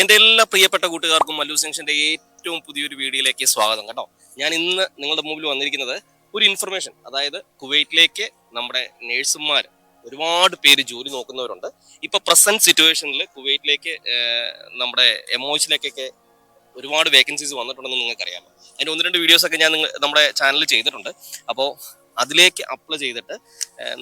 എന്റെ എല്ലാ പ്രിയപ്പെട്ട കൂട്ടുകാർക്കും മല്ലു ജംഗ്ഷന്റെ ഏറ്റവും പുതിയൊരു വീഡിയോയിലേക്ക് സ്വാഗതം കേട്ടോ. ഞാൻ ഇന്ന് നിങ്ങളുടെ മുമ്പിൽ വന്നിരിക്കുന്നത് ഒരു ഇൻഫർമേഷൻ അതായത് കുവൈറ്റിലേക്ക് നമ്മുടെ നേഴ്സുമാർ ഒരുപാട് പേര് ജോലി നോക്കുന്നവരുണ്ട്. ഇപ്പൊ പ്രസന്റ് സിറ്റുവേഷനിൽ കുവൈറ്റിലേക്ക് നമ്മുടെ എമോച്ചിലേക്കൊക്കെ ഒരുപാട് വേക്കൻസീസ് വന്നിട്ടുണ്ടെന്ന് നിങ്ങൾക്ക് അറിയാമോ അതിന്റെ ഒന്ന് രണ്ട് വീഡിയോസ് ഒക്കെ ഞാൻ നമ്മുടെ ചാനലിൽ ചെയ്തിട്ടുണ്ട്. അപ്പോൾ അതിലേക്ക് അപ്ലൈ ചെയ്തിട്ട്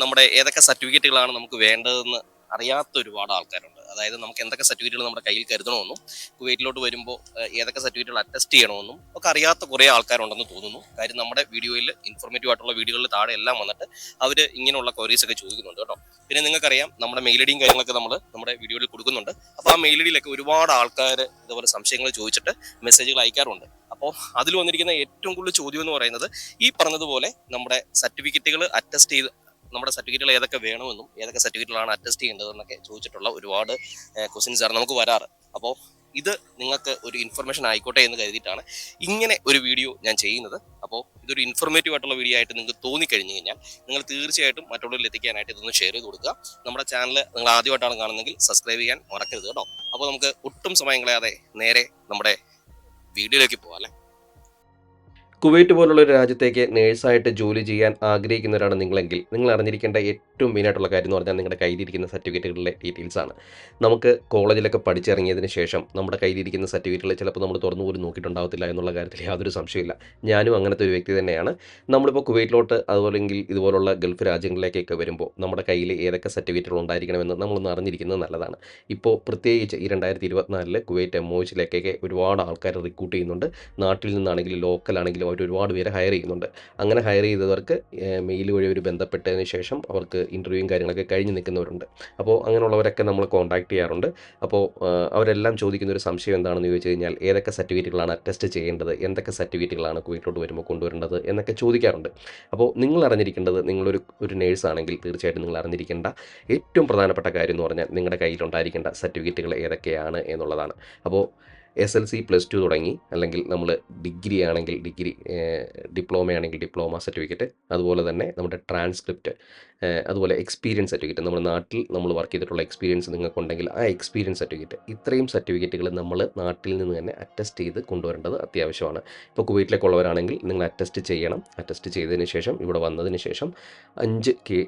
നമ്മുടെ ഏതൊക്കെ സർട്ടിഫിക്കറ്റുകളാണ് നമുക്ക് വേണ്ടതെന്ന് അറിയാത്ത ഒരുപാട് ആൾക്കാരുണ്ട്. അതായത് നമുക്ക് എന്തൊക്കെ സർട്ടിഫിക്കറ്റുകൾ നമ്മുടെ കയ്യിൽ കരുതണമെന്നും കുവൈറ്റിലോട്ട് വരുമ്പോൾ ഏതൊക്കെ സർട്ടിഫിക്കറ്റുകൾ അറ്റസ്റ്റ് ചെയ്യണമെന്നും ഒക്കെ അറിയാത്ത കുറേ ആൾക്കാരുണ്ടെന്ന് തോന്നുന്നു. കാര്യം നമ്മുടെ വീഡിയോയിൽ ഇൻഫോർമേറ്റീവ് ആയിട്ടുള്ള വീഡിയോകളിൽ താഴെ എല്ലാം വന്നിട്ട് അവർ ഇങ്ങനെയുള്ള ക്വയറീസ് ഒക്കെ ചോദിക്കുന്നുണ്ട് കേട്ടോ. പിന്നെ നിങ്ങൾക്കറിയാം നമ്മുടെ മെയിൽ ഐഡിയും കാര്യങ്ങളൊക്കെ നമ്മൾ നമ്മുടെ വീഡിയോയിൽ കൊടുക്കുന്നുണ്ട്. അപ്പോൾ ആ മെയിൽ ഐഡിയിലൊക്കെ ഒരുപാട് ആൾക്കാർ ഇതുപോലെ സംശയങ്ങൾ ചോദിച്ചിട്ട് മെസ്സേജുകൾ അയക്കാറുണ്ട്. അപ്പോൾ അതിൽ വന്നിരിക്കുന്ന ഏറ്റവും കൂടുതൽ ചോദ്യം എന്ന് പറയുന്നത് ഈ പറഞ്ഞതുപോലെ നമ്മുടെ സർട്ടിഫിക്കറ്റുകൾ അറ്റസ്റ്റ് ചെയ്ത് നമ്മുടെ സർട്ടിഫിക്കറ്റുകൾ ഏതൊക്കെ വേണമെന്നും ഏതൊക്കെ സർട്ടിഫിക്കറ്റുകളാണ് അറ്റസ്റ്റ് ചെയ്യേണ്ടതെന്നൊക്കെ ചോദിച്ചിട്ടുള്ള ഒരുപാട് ക്വസ്റ്റ്യൻസ് ആണ് നമുക്ക് വരാറ്. അപ്പോൾ ഇത് നിങ്ങൾക്ക് ഒരു ഇൻഫർമേഷൻ ആയിക്കോട്ടെ എന്ന് കരുതിയിട്ടാണ് ഇങ്ങനെ ഒരു വീഡിയോ ഞാൻ ചെയ്യുന്നത്. അപ്പോൾ ഇതൊരു ഇൻഫർമേറ്റീവ് ആയിട്ടുള്ള വീഡിയോ ആയിട്ട് നിങ്ങൾക്ക് തോന്നി കഴിഞ്ഞു കഴിഞ്ഞാൽ നിങ്ങൾ തീർച്ചയായിട്ടും മറ്റുള്ളവരിൽ എത്തിക്കാനായിട്ട് ഇതൊന്ന് ഷെയർ ചെയ്ത് കൊടുക്കുക. നമ്മുടെ ചാനൽ നിങ്ങൾ ആദ്യമായിട്ടാണ് കാണുന്നതെങ്കിൽ സബ്സ്ക്രൈബ് ചെയ്യാൻ മറക്കരുത് കേട്ടോ. അപ്പോൾ നമുക്ക് ഒട്ടും സമയം കളയാതെ നേരെ നമ്മുടെ വീഡിയോയിലേക്ക് പോകാം അല്ലേ? കുവൈറ്റ് പോലുള്ള ഒരു രാജ്യത്തേക്ക് നേഴ്സായിട്ട് ജോലി ചെയ്യാൻ ആഗ്രഹിക്കുന്നവരാണ് നിങ്ങളെങ്കിൽ നിങ്ങൾ അറിഞ്ഞിരിക്കേണ്ട ഏറ്റവും മെയിനായിട്ടുള്ള കാര്യം എന്ന് പറഞ്ഞാൽ നിങ്ങളുടെ കയ്യിലിരിക്കുന്ന സർട്ടിഫിക്കറ്റുകളുടെ ഡീറ്റെയിൽസാണ് നമുക്ക് കോളേജിലൊക്കെ പഠിച്ചിറങ്ങിയതിന് ശേഷം നമ്മുടെ കയ്യിലിരിക്കുന്ന സർട്ടിഫിക്കറ്റുകൾ ചിലപ്പോൾ നമ്മൾ തുറന്നു പോലും നോക്കിയിട്ടുണ്ടാവത്തില്ല എന്നുള്ള കാര്യത്തിൽ യാതൊരു സംശയമില്ല ഞാനും അങ്ങനത്തെ ഒരു വ്യക്തി തന്നെയാണ്. നമ്മളിപ്പോൾ കുവൈറ്റിലോട്ട് അതുപോലെങ്കിൽ ഇതുപോലുള്ള ഗൾഫ് രാജ്യങ്ങളിലേക്കൊക്കെ വരുമ്പോൾ നമ്മുടെ കയ്യിൽ ഏതൊക്കെ സർട്ടിഫിക്കറ്റുകൾ ഉണ്ടായിരിക്കണമെന്ന് നമ്മളൊന്ന് അറിഞ്ഞിരിക്കുന്നത് നല്ലതാണ്. ഇപ്പോൾ പ്രത്യേകിച്ച് ഈ രണ്ടായിരത്തി ഇരുപത്തിനാലിൽ കുവൈറ്റ് എം ഒ ഒരുപാട് ആൾക്കാർ റിക്രൂട്ട് ചെയ്യുന്നുണ്ട്. നാട്ടിൽ നിന്നാണെങ്കിലും ലോക്കലാണെങ്കിലും അവർ ഒരുപാട് പേരെ ഹയർ ചെയ്യുന്നുണ്ട്. അങ്ങനെ ഹയർ ചെയ്തവർക്ക് മെയിൽ വഴി അവർ ബന്ധപ്പെട്ടതിന് ശേഷം അവർക്ക് ഇന്റർവ്യൂവും കാര്യങ്ങളൊക്കെ കഴിഞ്ഞ് നിൽക്കുന്നവരുണ്ട്. അപ്പോൾ അങ്ങനെയുള്ളവരൊക്കെ നമ്മൾ കോൺടാക്ട് ചെയ്യാറുണ്ട്. അപ്പോൾ അവരെല്ലാം ചോദിക്കുന്ന ഒരു സംശയം എന്താണെന്ന് ചോദിച്ചു കഴിഞ്ഞാൽ ഏതൊക്കെ സർട്ടിഫിക്കറ്റുകളാണ് അറ്റസ്റ്റ് ചെയ്യേണ്ടത്? എന്തൊക്കെ സർട്ടിഫിക്കറ്റുകളാണ് കുവൈറ്റിലോട്ട് വരുമ്പോൾ കൊണ്ടുവരേണ്ടത്? എന്നൊക്കെ ചോദിക്കാറുണ്ട്. അപ്പോൾ നിങ്ങൾ അറിഞ്ഞിരിക്കേണ്ടത് നിങ്ങളൊരു ഒരു നേഴ്സ് ആണെങ്കിൽ തീർച്ചയായിട്ടും നിങ്ങൾ അറിഞ്ഞിരിക്കേണ്ട ഏറ്റവും പ്രധാനപ്പെട്ട കാര്യം എന്ന് പറഞ്ഞാൽ നിങ്ങളുടെ കയ്യിലുണ്ടായിരിക്കേണ്ട സർട്ടിഫിക്കറ്റുകൾ ഏതൊക്കെയാണ് എന്നുള്ളതാണ്. അപ്പോൾ S L C plus two തുടങ്ങി. അല്ലെങ്കിൽ നമ്മൾ ഡിഗ്രി ആണെങ്കിൽ ഡിഗ്രി ഡിപ്ലോമ ആണെങ്കിൽ ഡിപ്ലോമ സർട്ടിഫിക്കറ്റ് അതുപോലെ തന്നെ നമ്മുടെ ട്രാൻസ്ക്രിപ്റ്റ് അതുപോലെ എക്സ്പീരിയൻസ് സർട്ടിഫിക്കറ്റ് നമ്മുടെ നാട്ടിൽ നമ്മൾ വർക്ക് ചെയ്തിട്ടുള്ള എക്സ്പീരിയൻസ് നിങ്ങൾക്കുണ്ടെങ്കിൽ ആ എക്സ്പീരിയൻസ് സർട്ടിഫിക്കറ്റ് ഇത്രയും സർട്ടിഫിക്കറ്റുകൾ നമ്മൾ നാട്ടിൽ നിന്ന് തന്നെ അറ്റസ്റ്റ് ചെയ്ത് കൊണ്ടുവരേണ്ടത് അത്യാവശ്യമാണ്. ഇപ്പോൾ കുവൈറ്റിലേക്കുള്ളവരാണെങ്കിൽ നിങ്ങൾ അറ്റസ്റ്റ് ചെയ്യണം. അറ്റസ്റ്റ് ചെയ്തതിന് ശേഷം ഇവിടെ വന്നതിന് ശേഷം അഞ്ച് കെ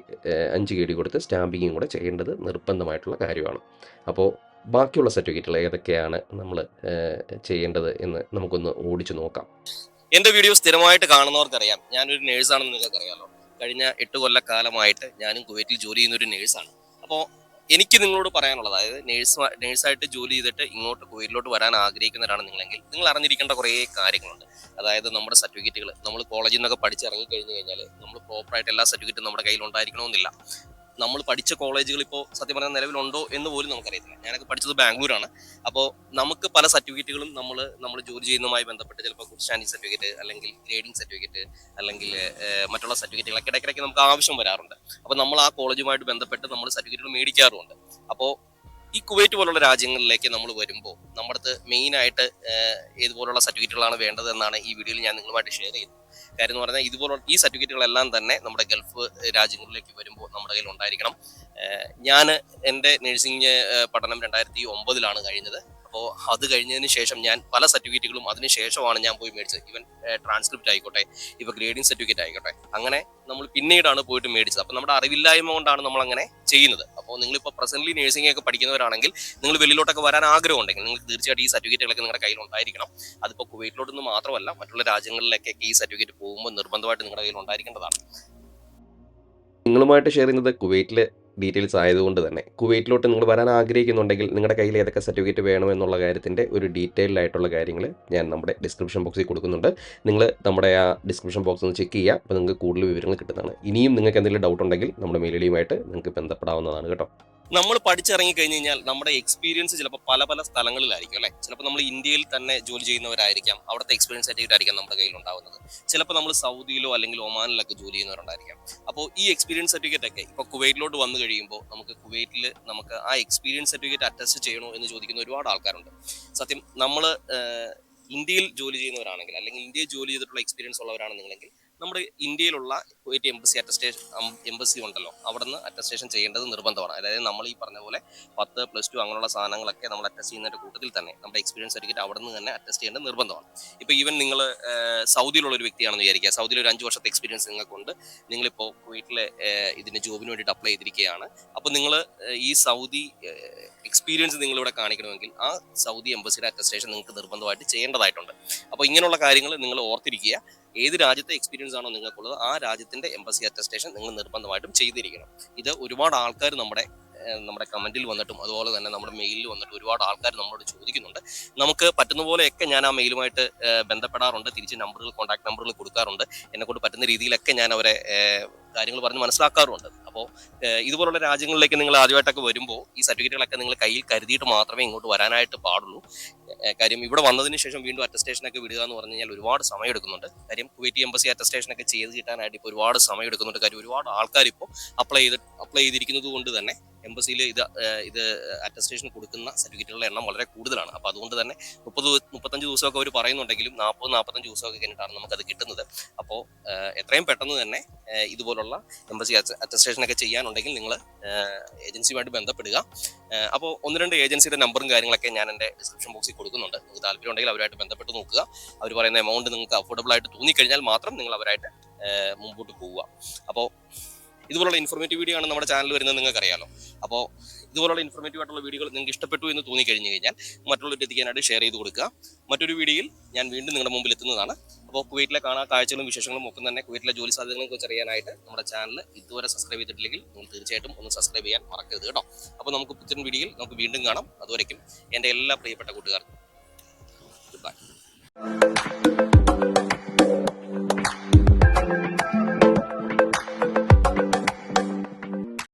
അഞ്ച് കെ ഡി കൊടുത്ത് സ്റ്റാമ്പിങ്ങും കൂടെ ചെയ്യേണ്ടത് നിർബന്ധമായിട്ടുള്ള കാര്യമാണ്. അപ്പോൾ ബാക്കിയുള്ള സർട്ടിഫിക്കറ്റുകൾ ഏതൊക്കെയാണ് നമ്മൾ ചെയ്യേണ്ടത് എന്ന് നമുക്കൊന്ന് ഓടിച്ചു നോക്കാം. എന്റെ വീഡിയോ സ്ഥിരമായിട്ട് കാണുന്നവർക്കറിയാം. ഞാനൊരു നേഴ്സാണെന്ന് നിങ്ങൾക്ക് അറിയാമല്ലോ കഴിഞ്ഞ എട്ട് കൊല്ലക്കാലമായിട്ട് ഞാനും കുവൈറ്റിൽ ജോലി ചെയ്യുന്ന ഒരു നേഴ്സാണ്. അപ്പോൾ എനിക്ക് നിങ്ങളോട് പറയാനുള്ളത് അതായത് നേഴ്സ് നേഴ്സായിട്ട് ജോലി ചെയ്തിട്ട് ഇങ്ങോട്ട് കുവൈറ്റിലോട്ട് വരാൻ ആഗ്രഹിക്കുന്നവരാണ് നിങ്ങളെങ്കിൽ നിങ്ങൾ അറിഞ്ഞിരിക്കേണ്ട കുറേ കാര്യങ്ങളുണ്ട്. അതായത് നമ്മുടെ സർട്ടിഫിക്കറ്റുകൾ നമ്മൾ കോളേജിൽ നിന്നൊക്കെ പഠിച്ചിറങ്ങി കഴിഞ്ഞ് കഴിഞ്ഞാൽ നമ്മൾ പ്രോപ്പറായിട്ട് എല്ലാ സർട്ടിഫിക്കറ്റും നമ്മുടെ കയ്യിൽ ഉണ്ടായിരിക്കണമെന്നില്ല. നമ്മൾ പഠിച്ച കോളേജുകൾ ഇപ്പോൾ സത്യം പറഞ്ഞാൽ നിലവിലുണ്ടോ എന്ന് പോലും നമുക്കറിയത്തില്ല. ഞാനൊക്കെ പഠിച്ചത് ബാംഗ്ലൂരാണ്. അപ്പോൾ നമുക്ക് പല സർട്ടിഫിക്കറ്റുകളും നമ്മൾ നമ്മൾ ജോലി ചെയ്യുന്നതുമായി ബന്ധപ്പെട്ട് ചിലപ്പോൾ ഗുഡ് സ്റ്റാൻഡിംഗ് സർട്ടിഫിക്കറ്റ് അല്ലെങ്കിൽ ഗ്രേഡിംഗ് സർട്ടിഫിക്കറ്റ് അല്ലെങ്കിൽ മറ്റുള്ള സർട്ടിഫിക്കറ്റുകളൊക്കെ ഇടയ്ക്കിടയ്ക്ക് നമുക്ക് ആവശ്യം വരാറുണ്ട്. അപ്പോൾ നമ്മൾ ആ കോളേജുമായിട്ട് ബന്ധപ്പെട്ട് നമ്മൾ സർട്ടിഫിക്കറ്റുകൾ മേടിക്കാറുമുണ്ട്. അപ്പോൾ ഈ കുവൈറ്റ് പോലുള്ള രാജ്യങ്ങളിലേക്ക് നമ്മൾ വരുമ്പോൾ നമ്മുടെ അടുത്ത് മെയിനായിട്ട് ഏതുപോലുള്ള സർട്ടിഫിക്കറ്റുകളാണ് വേണ്ടത് എന്നാണ് ഈ വീഡിയോയിൽ ഞാൻ നിങ്ങളുമായിട്ട് ഷെയർ ചെയ്യുന്നത്. കാര്യം എന്ന് പറഞ്ഞാൽ ഇതുപോലുള്ള ഈ സർട്ടിഫിക്കറ്റുകളെല്ലാം തന്നെ നമ്മുടെ ഗൾഫ് രാജ്യങ്ങളിലേക്ക് വരുമ്പോൾ നമ്മുടെ കയ്യിൽ ഉണ്ടായിരിക്കണം. ഞാൻ എന്റെ നഴ്സിംഗ് പഠനം രണ്ടായിരത്തി ഒമ്പതിലാണ് കഴിഞ്ഞത്. അപ്പോൾ അത് കഴിഞ്ഞതിന് ശേഷം ഞാൻ പല സർട്ടിഫിക്കറ്റുകളും അതിന് ശേഷമാണ് ഞാൻ പോയി മേടിച്ചത്. ഇവൻ ട്രാൻസ്ക്രിപ്റ്റ് ആയിക്കോട്ടെ ഇവ ഗ്രേഡിംഗ് സർട്ടിഫിക്കറ്റ് ആയിക്കോട്ടെ. അങ്ങനെ നമ്മൾ പിന്നീടാണ് പോയിട്ട് മേടിച്ചത്. അപ്പോൾ നമ്മുടെ അറിവില്ലായ്മ കൊണ്ടാണ് നമ്മൾ അങ്ങനെ ചെയ്യുന്നത്. അപ്പോൾ നിങ്ങളിപ്പോൾ പ്രസന്റ്ലി നഴ്സിംഗ് ഒക്കെ പഠിക്കുന്നവരാണെങ്കിൽ നിങ്ങൾ വെളിയിലോട്ടൊക്കെ വരാൻ ആഗ്രഹം ഉണ്ടെങ്കിൽ നിങ്ങൾക്ക് തീർച്ചയായിട്ടും ഈ സർട്ടിഫിക്കറ്റുകളൊക്കെ നിങ്ങളുടെ കയ്യിൽ ഉണ്ടായിരിക്കണം. അതിപ്പോൾ കുവൈറ്റിലോട്ട് നിന്ന് മാത്രമല്ല മറ്റുള്ള രാജ്യങ്ങളിലൊക്കെ ഈ സർട്ടിഫിക്കറ്റ് പോകുമ്പോൾ നിർബന്ധമായിട്ട് നിങ്ങളുടെ കയ്യിൽ ഉണ്ടായിരിക്കേണ്ടതാണ്. നിങ്ങളുമായിട്ട് ഷെയർ ചെയ്യുന്നത് കുവൈറ്റിലെ ഡീറ്റെയിൽസ് ആയതുകൊണ്ട് തന്നെ. കുവൈറ്റിലോട്ട് നിങ്ങൾ വരാൻ ആഗ്രഹിക്കുന്നുണ്ടെങ്കിൽ നിങ്ങളുടെ കയ്യിൽ ഏതൊക്കെ സർട്ടിഫിക്കറ്റ് വേണമെന്നുള്ള കാര്യത്തിന്റെ ഒരു ഡീറ്റെയിൽഡ് ആയിട്ടുള്ള കാര്യങ്ങൾ ഞാൻ നമ്മുടെ ഡിസ്ക്രിപ്ഷൻ ബോക്സിൽ കൊടുക്കുന്നുണ്ട്. നിങ്ങൾ നമ്മുടെ ആ ഡിസ്ക്രിപ്ഷൻ ബോക്സ് ഒന്ന് ചെക്ക് ചെയ്യുക. അപ്പോൾ നിങ്ങൾക്ക് കൂടുതൽ വിവരങ്ങൾ കിട്ടുന്നതാണ്. ഇനിയും നിങ്ങൾക്ക് എന്തെങ്കിലും ഡൗട്ട് ഉണ്ടെങ്കിൽ നമ്മുടെ മെയിലിയുമായിട്ട് നിങ്ങൾക്ക് ബന്ധപ്പെടാവുന്നതാണ് കേട്ടോ. നമ്മൾ പഠിച്ചിറങ്ങി കഴിഞ്ഞ് കഴിഞ്ഞാൽ നമ്മുടെ എക്സ്പീരിയൻസ് ചിലപ്പോൾ പല പല സ്ഥലങ്ങളിലായിരിക്കും അല്ലെ? ചിലപ്പോൾ നമ്മൾ ഇന്ത്യയിൽ തന്നെ ജോലി ചെയ്യുന്നവരായിരിക്കാം അവിടുത്തെ എക്സ്പീരിയൻസ് സർട്ടിഫിക്കറ്റ് നമ്മുടെ കയ്യിൽ ഉണ്ടാവുന്നത്. ചിലപ്പോൾ നമ്മൾ സൗദിയിലോ അല്ലെങ്കിൽ ഒമാനിലൊക്കെ ജോലി ചെയ്യുന്നവരുണ്ടായിരിക്കാം. അപ്പോൾ ഈ എക്സ്പീരിയൻസ് സർട്ടിഫിക്കറ്റ് ഒക്കെ ഇപ്പോൾ കുവൈറ്റിലോട്ട് വന്നു കഴിയുമ്പോൾ നമുക്ക് കുവൈറ്റിൽ നമുക്ക് ആ എക്സ്പീരിയൻസ് സർട്ടിഫിക്കറ്റ് അറ്റസ്റ്റ് ചെയ്യണോ എന്ന് ചോദിക്കുന്ന ഒരുപാട് ആൾക്കാരുണ്ട്. സത്യം നമ്മൾ ഇന്ത്യയിൽ ജോലി ചെയ്യുന്നവരാണെങ്കിൽ അല്ലെങ്കിൽ ഇന്ത്യയിൽ ജോലി ചെയ്തിട്ടുള്ള എക്സ്പീരിയൻസ് ഉള്ളവരാണ് നിങ്ങളെങ്കിൽ നമ്മുടെ ഇന്ത്യയിലുള്ള കുവൈറ്റ് എംബസി അറ്റസ്റ്റേഷൻ എംബസി ഉണ്ടല്ലോ. അവിടെ നിന്ന് അറ്റസ്റ്റേഷൻ ചെയ്യേണ്ടത് നിർബന്ധമാണ്. അതായത് നമ്മൾ ഈ പറഞ്ഞ പോലെ പത്ത് പ്ലസ് ടു അങ്ങനെയുള്ള സാധനങ്ങളൊക്കെ നമ്മൾ അറ്റസ്റ്റ് ചെയ്യുന്നതിന്റെ കൂട്ടത്തിൽ തന്നെ നമ്മുടെ എക്സ്പീരിയൻസ് സർട്ടിഫിക്കറ്റ് അവിടെ നിന്ന് തന്നെ അറ്റസ്റ്റ് ചെയ്യേണ്ടത് നിർബന്ധമാണ്. ഇപ്പോൾ ഈവൻ നിങ്ങൾ സൗദിയിലുള്ള ഒരു വ്യക്തിയാണെന്ന് വിചാരിക്കുക. സൗദിയിൽ ഒരു അഞ്ച് വർഷത്തെ എക്സ്പീരിയൻസ് നിങ്ങൾക്കുണ്ട്. നിങ്ങളിപ്പോൾ കുവൈറ്റിലെ ഇതിന് ജോബിന് വേണ്ടിയിട്ട് അപ്ലൈ ചെയ്തിരിക്കുകയാണ്. അപ്പോൾ നിങ്ങൾ ഈ സൗദി എക്സ്പീരിയൻസ് നിങ്ങളിവിടെ കാണിക്കണമെങ്കിൽ ആ സൗദി എംബസിയുടെ അറ്റസ്റ്റേഷൻ നിങ്ങൾക്ക് നിർബന്ധമായിട്ട് ചെയ്യേണ്ടതായിട്ടുണ്ട്. അപ്പോൾ ഇങ്ങനെയുള്ള കാര്യങ്ങൾ നിങ്ങൾ ഓർത്തിരിക്കുക. ഏത് രാജ്യത്തെ എക്സ്പീരിയൻസ് ആണോ നിങ്ങൾക്കുള്ളത് ആ രാജ്യത്തിന്റെ എംബസി അറ്റസ്റ്റേഷൻ നിങ്ങൾ നിർബന്ധമായിട്ടും ചെയ്തിരിക്കണം. ഇത് ഒരുപാട് ആൾക്കാർ നമ്മുടെ നമ്മുടെ കമന്റിൽ വന്നിട്ടും അതുപോലെ തന്നെ നമ്മുടെ മെയിലിൽ വന്നിട്ട് ഒരുപാട് ആൾക്കാർ നമ്മളോട് ചോദിക്കുന്നുണ്ട്. നമുക്ക് പറ്റുന്ന പോലെയൊക്കെ ഞാൻ ആ മെയിലുമായിട്ട് ബന്ധപ്പെടാറുണ്ട്. തിരിച്ച് നമ്പറുകൾ കോൺടാക്ട് നമ്പറുകൾ കൊടുക്കാറുണ്ട്. എന്നെ കൊണ്ട് പറ്റുന്ന രീതിയിലൊക്കെ ഞാൻ അവരെ കാര്യങ്ങൾ പറഞ്ഞ് മനസ്സിലാക്കാറുണ്ട്. അപ്പോൾ ഇതുപോലുള്ള രാജ്യങ്ങളിലേക്ക് നിങ്ങൾ ആദ്യമായിട്ടൊക്കെ വരുമ്പോൾ ഈ സർട്ടിഫിക്കറ്റുകളൊക്കെ നിങ്ങൾ കയ്യിൽ കരുതിയിട്ട് മാത്രമേ ഇങ്ങോട്ട് വരാനായിട്ട് പാടുള്ളൂ. കാര്യം ഇവിടെ വന്നതിന് ശേഷം വീണ്ടും അറ്റസ്റ്റേഷനൊക്കെ വിടുക എന്ന് പറഞ്ഞു കഴിഞ്ഞാൽ ഒരുപാട് സമയം എടുക്കുന്നുണ്ട്. കാര്യം കുവൈറ്റ് എംബസി അറ്റസ്റ്റേഷനൊക്കെ ചെയ്ത് കിട്ടാനായിട്ട് ഇപ്പോൾ ഒരുപാട് സമയം എടുക്കുന്നുണ്ട്. കാര്യം ഒരുപാട് ആൾക്കാർ ഇപ്പോൾ അപ്ലൈ ചെയ്ത് അപ്ലൈ ചെയ്തിരിക്കുന്നത് കൊണ്ട് തന്നെ എംബസിയിൽ ഇത് ഇത് അറ്റസ്റ്റേഷൻ കൊടുക്കുന്ന സർട്ടിഫിക്കറ്റുകളുടെ എണ്ണം വളരെ കൂടുതലാണ്. അപ്പോൾ അതുകൊണ്ട് തന്നെ മുപ്പത് മുപ്പത്തഞ്ച് ദിവസമൊക്കെ അവർ പറയുന്നുണ്ടെങ്കിലും നാൽപ്പത് നാൽപ്പത്തഞ്ച് ദിവസമൊക്കെ കഴിഞ്ഞിട്ടാണ് നമുക്കത് കിട്ടുന്നത്. അപ്പോൾ എത്രയും പെട്ടെന്ന് തന്നെ ഇതുപോലുള്ള എംബസി അറ്റസ്റ്റേഷനൊക്കെ ചെയ്യാനുണ്ടെങ്കിൽ നിങ്ങൾ ഏജൻസിയുമായിട്ട് ബന്ധപ്പെടുക. അപ്പോൾ ഒന്ന് രണ്ട് ഏജൻസിയുടെ നമ്പറും കാര്യങ്ങളൊക്കെ ഞാൻ എന്റെ ഡിസ്ക്രിപ്ഷൻ ബോക്സിൽ കൊടുക്കുന്നുണ്ട്. നിങ്ങൾക്ക് താല്പര്യം ഉണ്ടെങ്കിൽ അവരുമായിട്ട് ബന്ധപ്പെട്ട് നോക്കുക. അവർ പറയുന്ന എമൗണ്ട് നിങ്ങൾക്ക് അഫോർഡബിൾ ആയിട്ട് തോന്നിക്കഴിഞ്ഞാൽ മാത്രം നിങ്ങൾ അവരായിട്ട് മുമ്പോട്ട് പോവുക. അപ്പോൾ ഇതുപോലുള്ള ഇൻഫോർമേറ്റീവ് വീഡിയോ ആണ് നമ്മുടെ ചാനൽ വരുന്നത് നിങ്ങൾക്ക് അറിയാലോ അപ്പോൾ ഇതുപോലുള്ള ഇൻഫോർമേറ്റീവ് ആയിട്ടുള്ള വീഡിയോകൾ നിങ്ങൾക്ക് ഇഷ്ടപ്പെട്ടു എന്ന് തോന്നി കഴിഞ്ഞു കഴിഞ്ഞാൽ മറ്റുള്ളവർക്ക് എത്തിക്കാനായിട്ട് ഷെയർ ചെയ്ത് കൊടുക്കുക. മറ്റൊരു വീഡിയോയിൽ ഞാൻ വീണ്ടും നിങ്ങളുടെ മുമ്പിൽ എത്തുന്നതാണ്. അപ്പോൾ കുവൈറ്റിലെ കാണാൻ കാഴ്ചകളും വിശേഷങ്ങളും ഒക്കെ തന്നെ കുവൈറ്റിലെ ജോലി സാധ്യതകളെ കുറിച്ച് അറിയാനായിട്ട് നമ്മുടെ ചാനൽ ഇതുവരെ സബ്സ്ക്രൈബ് ചെയ്തിട്ടില്ലെങ്കിൽ നിങ്ങൾ തീർച്ചയായിട്ടും ഒന്ന് സബ്സ്ക്രൈബ് ചെയ്യാൻ മറക്കരുത് കേട്ടോ. അപ്പോൾ നമുക്ക് പുത്തൻ വീഡിയോയിൽ നമുക്ക് വീണ്ടും കാണാം. അതുവരയ്ക്കും എന്റെ എല്ലാ പ്രിയപ്പെട്ട കൂട്ടുകാർക്കും. Good bye